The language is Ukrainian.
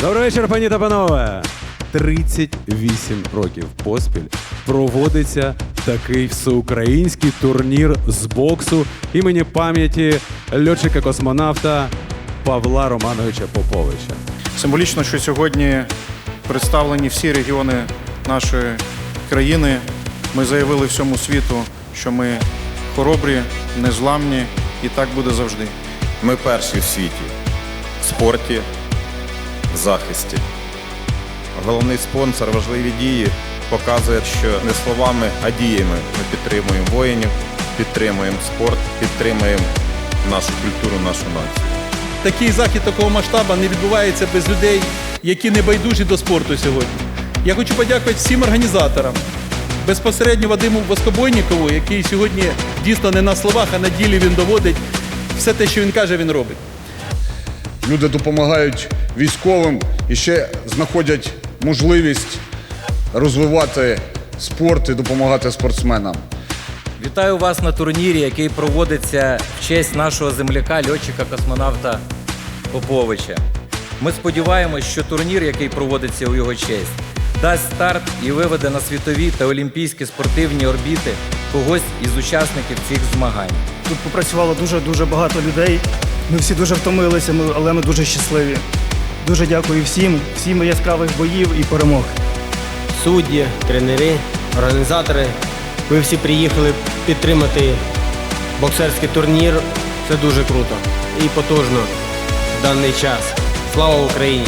Добрий вечір, пані та панове. 38 років поспіль проводиться такий всеукраїнський турнір з боксу імені пам'яті льотчика-космонавта Павла Романовича Поповича. Символічно, що сьогодні представлені всі регіони нашої країни. Ми заявили всьому світу, що ми хоробрі, незламні і так буде завжди. Ми перші в світі в спорті, захисті. Головний спонсор важливі дії показує, що не словами, а діями ми підтримуємо воїнів, підтримуємо спорт, підтримуємо нашу культуру, нашу націю. такий захід такого масштабу не відбувається без людей, які не байдужі до спорту сьогодні. Я хочу подякувати всім організаторам, безпосередньо Вадиму Воскобойнікову, який сьогодні дійсно не на словах, а на ділі він доводить все те, що він каже, він робить. Люди допомагають військовим і ще знаходять можливість розвивати спорт і допомагати спортсменам. Вітаю вас на турнірі, який проводиться в честь нашого земляка, льотчика космонавта Поповича. Ми сподіваємось, що турнір, який проводиться у його честь, дасть старт і виведе на світові та олімпійські спортивні орбіти когось із учасників цих змагань. Тут попрацювало дуже дуже багато людей. Ми всі дуже втомилися, але ми дуже щасливі. Дуже дякую всім, всім яскравих боїв і перемог. судді, тренери, організатори. Ви всі приїхали підтримати боксерський турнір. Це дуже круто і потужно в даний час. Слава Україні!